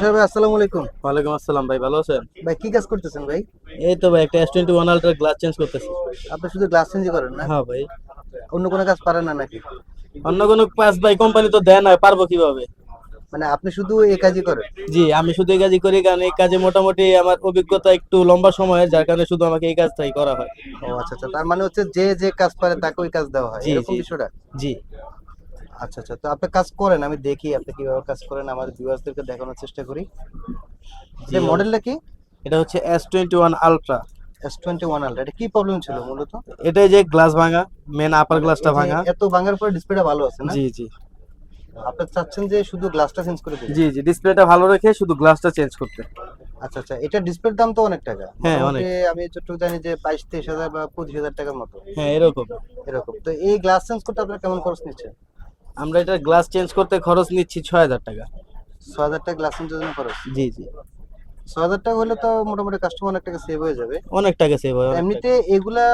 সাহেব আসসালামু আলাইকুম। ওয়ালাইকুম আসসালাম ভাই ভালো আছেন? ভাই কি কাজ করতেছেন ভাই? এই তো ভাই একটা আলট্রা গ্লাস চেঞ্জ করতেছি। আপনি শুধু গ্লাস চেঞ্জ করেন না? হ্যাঁ ভাই। অন্য কোনো কাজ পারেন না নাকি? অন্য কোনো পাস ভাই কোম্পানি তো দেয় না পারব কীভাবে? মানে আপনি শুধু এই কাজই করেন? জি আমি শুধু এই কাজই করি কারণ এই কাজে মোটামুটি আমার অভিজ্ঞতা একটু লম্বা সময়ের যার কারণে শুধু আমাকে এই কাজটাই করা হয়। ও আচ্ছা আচ্ছা তার মানে হচ্ছে যে যে কাজ পারে তাকে ওই কাজ দেওয়া হয় এরকম বিষয়টা? জি। আচ্ছা আচ্ছা। তো আপনি কাজ করেন আমি দেখি আপনি কীভাবে কাজ করেন আমাদের ভিউয়ার্সদেরকে দেখানোর চেষ্টা করি। যে মডেলটা কি? এটা হচ্ছে S twenty one ultra S twenty one ultra এটা কি প্রবলেম ছিল মূলত? এটাই যে গ্লাস ভাঙা মেন আপার গ্লাসটা ভাঙা। এত ভাঙার পরে ডিসপ্লেটা ভালো আছে না? জি জি। আপনি চাচ্ছেন যে শুধু গ্লাসটা চেঞ্জ করে দিবেন জি জি। ডিসপ্লেটা ভালো রেখে শুধু গ্লাসটা চেঞ্জ করতে। আচ্ছা আচ্ছা। এটা ডিসপ্লের দাম তো অনেক টাকা। হ্যাঁ, মোটামুটি আমি যতটুকু জানি যে বাইশ তেইশ হাজার বা পঁচিশ হাজার টাকার মতো। হ্যাঁ এরকম। এরকম। তো এই গ্লাস চেঞ্জ করতে আপনার কেমন খরচ নিচ্ছে? আমরা এটা গ্লাস চেঞ্জ করতে খরচ নিচ্ছি ছয় হাজার টাকা। ছয় হাজার টাকা গ্লাস চেঞ্জের জন্য খরচ? জি জি। ছয় হাজার টাকা হলে তো মোটামুটি কাস্টমার অনেক টাকা সেভ হয়ে যাবে। অনেক টাকা সেভ হয় এমনিতে এগুলা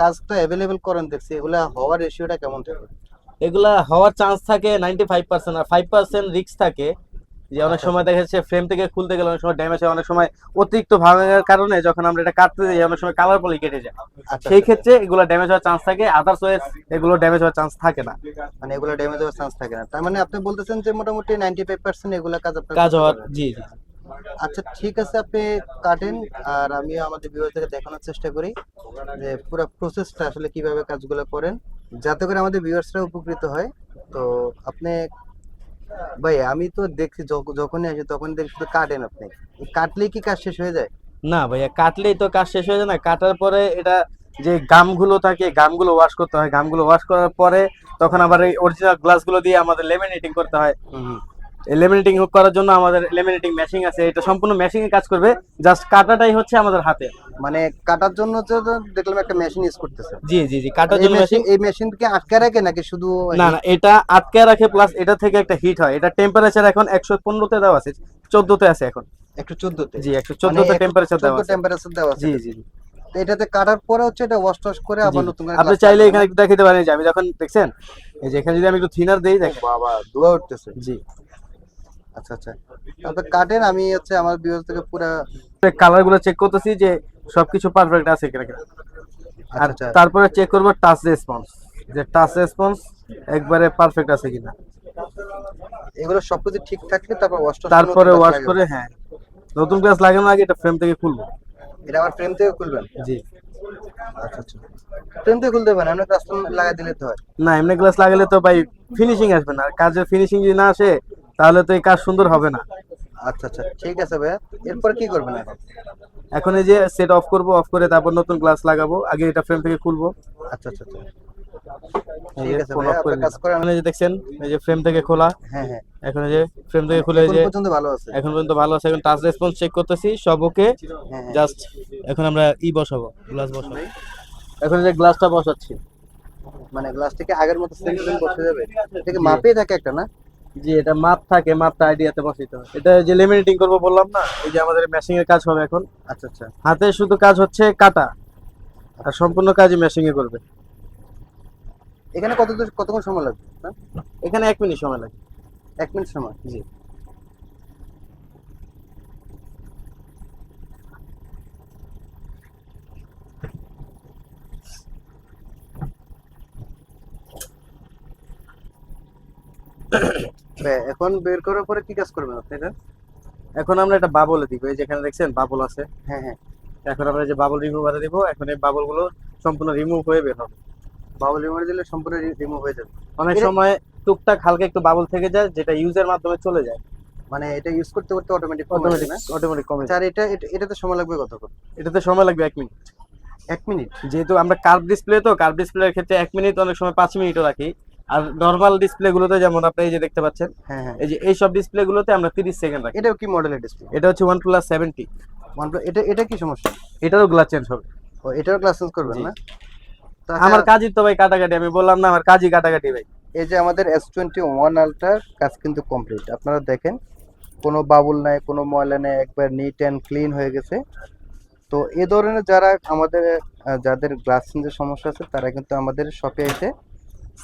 কাজ তো অ্যাভেলেবেল করেন দেখছি। এগুলা হওয়ার রেশিওটা কেমন থাকে? এগুলা হওয়ার চান্স থাকে নাইনটি ফাইভ পার্সেন্ট আর ফাইভ পার্সেন্ট রিস্ক থাকে। যে অনেক আচ্ছা, সময় দেখা যাচ্ছে ফ্রেম থেকে খুলতে গেলে অনেক সময় ড্যামেজ হয় অনেক সময় অতিরিক্ত ভাঙার কারণে যখন আমরা এটা কাটতে যাই অনেক সময় কালার পলি কেটে যায়। আচ্ছা সেই ক্ষেত্রে এগুলো ড্যামেজ হওয়ার চান্স থাকে আদার্স ওয়েস এগুলো ড্যামেজ হওয়ার চান্স থাকে না। মানে এগুলো ড্যামেজ হওয়ার চান্স থাকে না। তার মানে আপনি বলতেছেন যে মোটামুটি নাইনটি ফাইভ পার্সেন্ট এগুলা কাজ আপনার কাজ হওয়ার জি জি। আচ্ছা ঠিক আছে আপনি কাটেন আর আমি আমাদের ভিউয়ারদেরকে দেখানোর চেষ্টা করি যে পুরো প্রসেসটা আসলে কীভাবে কাজগুলো করেন যাতে করে আমাদের ভিউয়ার্সরা উপকৃত হয়। তো আপনি ভাই আমি তো দেখছি যখনই আসি তখন দেখি শুধু কাটেন আপনি। কাটলেই কি কাজ শেষ হয়ে যায়? না ভাইয়া কাটলেই তো কাজ শেষ হয়ে যায় না। কাটার পরে এটা যে গামগুলো থাকে গামগুলো ওয়াশ করতে হয়। গামগুলো ওয়াশ করার পরে তখন আবার এই অরিজিনাল গ্লাসগুলো দিয়ে আমাদের লেমিনেটিং করতে হয়। লেমিনেটিং করার জন্য আমাদের লেমিনেটিং মেশিন আছে। এটা সম্পূর্ণ মেশিনে কাজ করবে। জাস্ট কাটাটাই হচ্ছে আমাদের হাতে। মানে কাটার জন্য তো তো দেখলাম একটা মেশিন ইউজ করতেছে। জি জি জি কাটার জন্য মেশিন এই মেশিন মেশিনকে আটকে রাখে নাকি শুধু না না এটা আটকে রাখে প্লাস এটা থেকে একটা হিট হয়। এটা টেম্পারেচার এখন একশো পনেরোতে দেওয়া আছে চোদ্দতে আছে এখন। একটু তে জি একশো চোদ্দতে টেম্পারেচার দেওয়া আছে। টেম্পারেচার দেওয়া আছে। জি জি। তো এটাতে কাটার পরে হচ্ছে এটা ওয়াশ টশ করে আবার নতুন করে আপনি চাইলে এখানে একটু দেখাতে পারেন যে আমি যখন দেখছেন এই যে এখানে যদি আমি একটু থিনার দেই। দেখেন। বাবা ধোয়া উঠতেছে। জি। আচ্ছা আচ্ছা। তারপর কাটেন আমি হচ্ছে আমার ভিউয়ার্স থেকে পুরো কালারগুলো চেক করতেছি যে সবকিছু পারফেক্ট আছে কিনা কিনা। আর আচ্ছা। তারপরে চেক করব টাচ রেসপন্স যে টাচ রেসপন্স একবারে পারফেক্ট আছে কিনা। এগুলো সবকিছু ঠিক থাকলে তারপর ওয়াশ তারপরে ওয়াশ করে হ্যাঁ। নতুন গ্লাস লাগানোর আগে এটা ফ্রেম থেকে খুলবো। এটা আবার ফ্রেম থেকে খুলবেন? জি। আচ্ছা আচ্ছা। ফ্রেম থেকে খুলতে পারেন আমরা কাস্টম লাগাই দিলে তো হয়। না এমনি গ্লাস লাগালে তো ভাই ফিনিশিং আসবে না। আর কাজের ফিনিশিং যদি না আসে তাহলে তো এই কাজ সুন্দর হবে না। আচ্ছা আচ্ছা ঠিক আছে ভাইয়া। এরপর কি করবেন এখন? এখন এই যে সেট অফ করব অফ করে তারপর নতুন গ্লাস লাগাবো আগে এটা ফ্রেম থেকে খুলবো। আচ্ছা আচ্ছা আচ্ছা। ঠিক আছে ভাইয়া আপনার কাজ করেন। নিলাম। যে দেখছেন এই যে ফ্রেম থেকে খোলা। হ্যাঁ হ্যাঁ। এখন এই যে ফ্রেম থেকে খুলে এই যে পর্যন্ত ভালো আছে। এখন পর্যন্ত ভালো আছে এখন টাচ রেসপন্স চেক করতেছি সব ওকে হ্যাঁ হ্যাঁ। জাস্ট এখন আমরা ই বসাবো গ্লাস বসাবো। এখন এই যে গ্লাসটা বসাচ্ছি। মানে গ্লাস থেকে আগের মতো সেম বসে যাবে। থেকে মাপেই থাকে একটা না? জি এটা মাপ থাকে মাপটা আইডিয়াতে বসাইতে হয়। এটা যে লেমিনেটিং করব বললাম না এই যে আমাদের মেশিং এর কাজ হবে এখন। আচ্ছা আচ্ছা। হাতে শুধু কাজ হচ্ছে কাটা আর সম্পূর্ণ কাজই মেশিং এ করবে। এখানে কত কতক্ষণ সময় লাগবে? হ্যাঁ? এখানে এক মিনিট সময় লাগে এক মিনিট সময় জি। এখন বের করার পরে কি কাজ করবেন আপনি এটা? এখন আমরা এটা বাবলে দিব এই যেখানে দেখছেন বাবল আছে। হ্যাঁ হ্যাঁ। এখন আমরা যে বাবল রিমুভারে দিব এখন এই বাবলগুলো সম্পূর্ণ রিমুভ হয়ে বের হবে। বাবল রিমুভার দিলে সম্পূর্ণ রিমুভ হয়ে যাবে। অনেক সময় টুকটাক হালকা একটু বাবল থেকে যায় যেটা ইউজের মাধ্যমে চলে যায়। মানে এটা ইউজ করতে করতে অটোমেটিক অটোমেটিক অটোমেটিক কমে আচ্ছা আর এটা এটা- এটাতে সময় লাগবে কতক্ষণ এটাতে সময় লাগবে এক মিনিট। এক মিনিট? যেহেতু আমরা কার্ভ ডিসপ্লে তো কার্ভ ডিসপ্লের ক্ষেত্রে এক মিনিট অনেক সময় পাঁচ মিনিটও রাখি। আর নর্মাল ডিসপ্লে গুলোতে যেমন আপনি এই যে দেখতে পাচ্ছেন হ্যাঁ হ্যাঁ। এই যে এই সব ডিসপ্লে গুলোতে আমরা তিরিশ সেকেন্ড রাখি। এটা কি মডেলের ডিসপ্লে এটা হচ্ছে ওয়ান প্লাস সেভেন্টি এটা এটা কি সমস্যা? এটারও গ্লাস চেঞ্জ হবে। ও এটাও গ্লাস চেঞ্জ করবেন না? তো আমার আচ্ছা, কাজই তো ভাই কাটাকাটি আমি বললাম না আমার কাজই কাটাকাটি ভাই। এই যে আমাদের এস টোয়েন্টি ওয়ান আলট্রার কাজ কিন্তু কমপ্লিট আপনারা দেখেন কোনো বাবুল নাই কোনো ময়লা নেই একবার নিট অ্যান্ড ক্লিন হয়ে গেছে। তো এ ধরনের যারা আমাদের যাদের গ্লাস চেঞ্জের সমস্যা আছে তারা কিন্তু আমাদের শপে এসে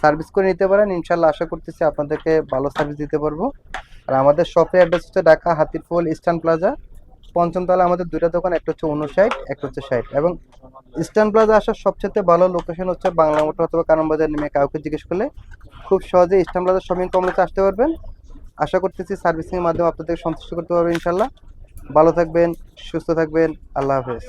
সার্ভিস করে নিতে পারেন। ইনশাল্লাহ আশা করতেছি আপনাদেরকে ভালো সার্ভিস দিতে পারব। আর আমাদের শপের অ্যাড্রেস হচ্ছে ঢাকা হাতিরপুল ইস্টার্ন প্লাজা। পঞ্চম তলা আমাদের দুইটা দোকান, একটা হচ্ছে উনষাট, একটা হচ্ছে ষাট। এবং ইস্টার্ন প্লাজা আসার সবচেয়ে ভালো লোকেশন হচ্ছে বাংলা মোটর অথবা কারণ বাজার নেমে কাউকে জিজ্ঞেস করলে খুব সহজে ইস্টার্ন প্লাজা শপিং কমপ্লেক্সে আসতে পারবেন। আশা করতেছি সার্ভিসিংয়ের মাধ্যমে আপনাদের সন্তুষ্ট করতে পারবেন ইনশাল্লাহ ভালো থাকবেন, সুস্থ থাকবেন, আল্লাহ হাফেজ।